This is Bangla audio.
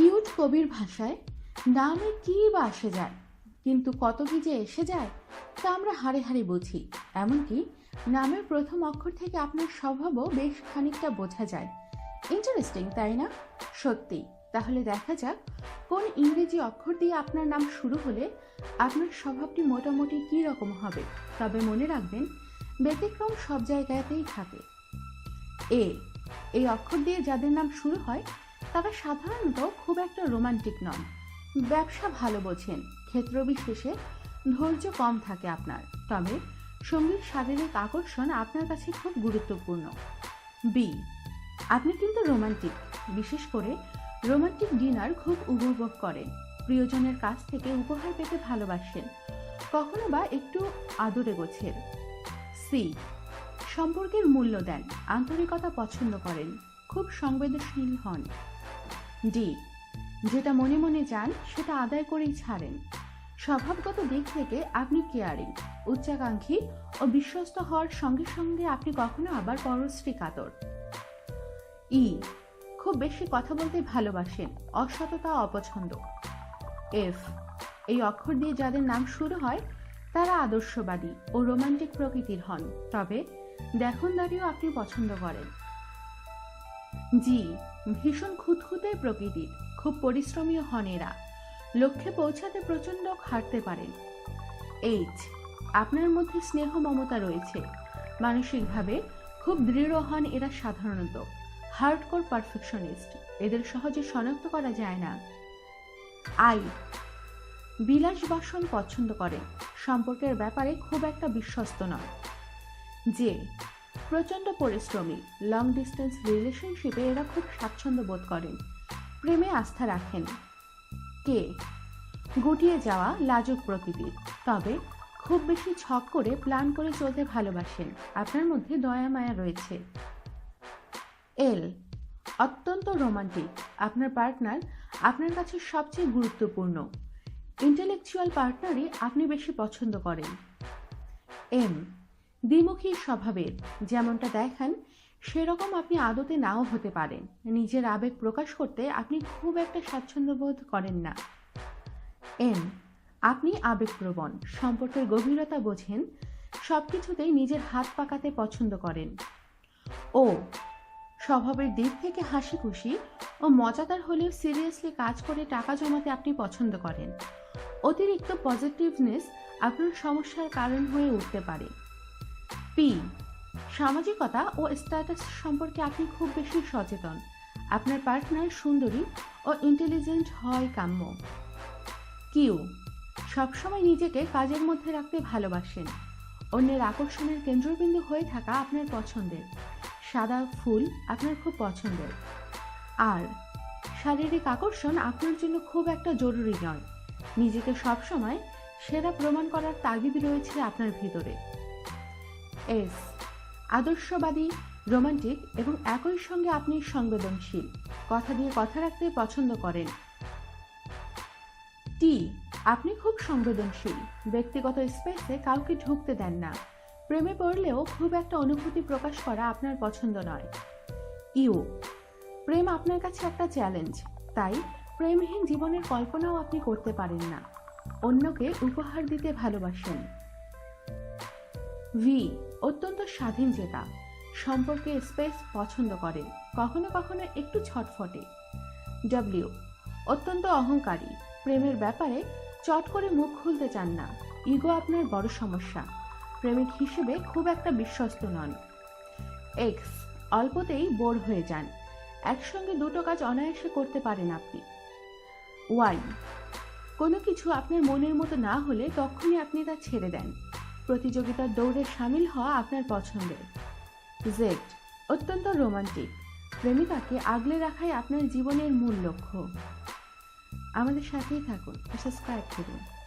কিউট কবির ভাষায় নামে কি বা আসে যায়? কিন্তু কত কি যে এসে যায়, তা আমরা হাড়ে হাড়ে বুঝি। এমনকি নামের প্রথম অক্ষর থেকে আপনার স্বভাবও বেশ খানিকটা বোঝা যায়। ইন্টারেস্টিং তাই না? সত্যি। তাহলে দেখা যাক কোন ইংরেজি অক্ষর দিয়ে আপনার নাম শুরু হলে আপনার স্বভাবটি মোটামুটি কী রকম হবে। তবে মনে রাখবেন, ব্যতিক্রম সব জায়গাতেই থাকে। এ এই অক্ষর দিয়ে যাদের নাম শুরু হয় তারা সাধারণত খুব একটা রোমান্টিক নন ব্যবসা ভালো বোঝেন ক্ষেত্রবিশেষে ধৈর্য কম থাকে আপনার। তবে সঙ্গীর শারীরিক আকর্ষণ আপনার কাছে খুব গুরুত্বপূর্ণ। বি আপনি কিন্তু রোমান্টিক, বিশেষ করে রোমান্টিক ডিনার খুব উপভোগ করেন। প্রিয়জনের কাছ থেকে উপহার পেতে ভালোবাসেন। কখনো বা একটু আদরে গোছের সি সম্পর্কের মূল্য দেন, আন্তরিকতা পছন্দ করেন, খুব সংবেদনশীল হন। ডি যেটা মনে মনে যান সেটা আদায় করেই ছাড়েন। স্বভাবগত দিক থেকে আপনি কেয়ারিং, উচ্চাকাঙ্ক্ষী ও বিশ্বস্ত হওয়ার সঙ্গে সঙ্গে আপনি কখনো আবার পরশ্রী কাতর। ই খুব বেশি কথা বলতে ভালোবাসেন, অসততা অপছন্দ। এফ এই অক্ষর দিয়ে যাদের নাম শুরু হয়, তারা আদর্শবাদী ও রোমান্টিক প্রকৃতির হন। তবে দেখনদারিও আপনি পছন্দ করেন। জি, ভীষণ খুঁতখুঁতে প্রকৃতির, খুব পরিশ্রমীও হন এরা। লক্ষ্যে পৌঁছাতে প্রচণ্ড খাটতে পারেন। এইচ, আপনার মধ্যে স্নেহ মমতা রয়েছে। মানসিকভাবে খুব দৃঢ় হন এরা সাধারণত। হার্ডকোর পারফেকশনিস্ট, এদের সহজে শনাক্ত করা যায় না। আই, বিলাস বাসন পছন্দ করে। সম্পর্কের ব্যাপারে খুব একটা বিশ্বস্ত নয়। যে প্রচণ্ড পরিশ্রমী লং ডিস্টেন্স রিলেশনশিপে এরা খুব স্বাচ্ছন্দ্য বোধ করেন। প্রেমে আস্থা রাখেন। কে? গুটিয়ে যাওয়া লাজুক প্রকৃতির তবে খুব বেশি ছক করে প্ল্যান করে চলতে ভালোবাসেন। আপনার মধ্যে দয়া মায়া রয়েছে। এল, অত্যন্ত রোমান্টিক আপনার পার্টনার আপনার কাছে সবচেয়ে গুরুত্বপূর্ণ। ইন্টেলেকচুয়াল পার্টনারই আপনি বেশি পছন্দ করেন। এম দ্বিমুখী স্বভাবের, যেমনটা দেখান, সেরকম আপনি আদতে নাও হতে পারেন। নিজের আবেগ প্রকাশ করতে আপনি খুব একটা স্বাচ্ছন্দ্য বোধ করেন না। এম, আপনি আবেগপ্রবণ, সম্পর্কের গভীরতা বোঝেন সব কিছুতেই নিজের হাত পাকাতে পছন্দ করেন। ও, স্বভাবের দিক থেকে হাসি খুশি ও মজাদার হলেও সিরিয়াসলি কাজ করে টাকা জমাতে আপনি পছন্দ করেন। অতিরিক্ত পজিটিভনেস আপনার সমস্যার কারণ হয়ে উঠতে পারে। পি সামাজিকতা ও স্ট্যাটাস সম্পর্কে আপনি খুব বেশি সচেতন। আপনার পার্টনার সুন্দরী ও ইন্টেলিজেন্ট হয় কাম্য। কিউ, সবসময় নিজেকে কাজের মধ্যে রাখতে ভালোবাসেন। অন্যের আকর্ষণের কেন্দ্রবিন্দু হয়ে থাকা আপনার পছন্দের। সাদা ফুল আপনার খুব পছন্দের। আর, শারীরিক আকর্ষণ আপনার জন্য খুব একটা জরুরি নয়। নিজেকে সবসময় সেরা প্রমাণ করার তাগিদ রয়েছে আপনার ভিতরে। এস। আদর্শবাদী, রোমান্টিক এবং একই সঙ্গে আপনি সংবেদনশীল। কথা দিয়ে কথা রাখতে পছন্দ করেন। টি, আপনি খুব সংবেদনশীল। ব্যক্তিগত স্পেসে কাউকে ঢুকতে দেন না। প্রেমে পড়লেও খুব একটা অনুভূতি প্রকাশ করা আপনার পছন্দ নয়। ইউ, প্রেম আপনার কাছে একটা চ্যালেঞ্জ। তাই প্রেমহীন জীবনের কল্পনাও আপনি করতে পারেন না। অন্যকে উপহার দিতে ভালোবাসেন। ভি অত্যন্ত স্বাধীন জেতা। সম্পর্কে স্পেস পছন্দ করেন কখনো কখনো একটু ছটফটে। ডব্লিউ অত্যন্ত অহংকারী। প্রেমের ব্যাপারে চট করে মুখ খুলতে চান না। ইগো আপনার বড় সমস্যা। প্রেমিক হিসেবে খুব একটা বিশ্বস্ত নন। এক্স অল্পতেই বোর হয়ে যান। একসঙ্গে দুটো কাজ অনায়াসে করতে পারেন আপনি। ওয়াই কোনো কিছু আপনার মনের মতো না হলে তখনই আপনি তা ছেড়ে দেন। প্রতিযোগিতার দৌড়ে সামিল হওয়া আপনার পছন্দের। জেড, অত্যন্ত রোমান্টিক। প্রেমিকাকে আগলে রাখাই আপনার জীবনের মূল লক্ষ্য। আমাদের সাথেই থাকুন, সাবস্ক্রাইব করুন।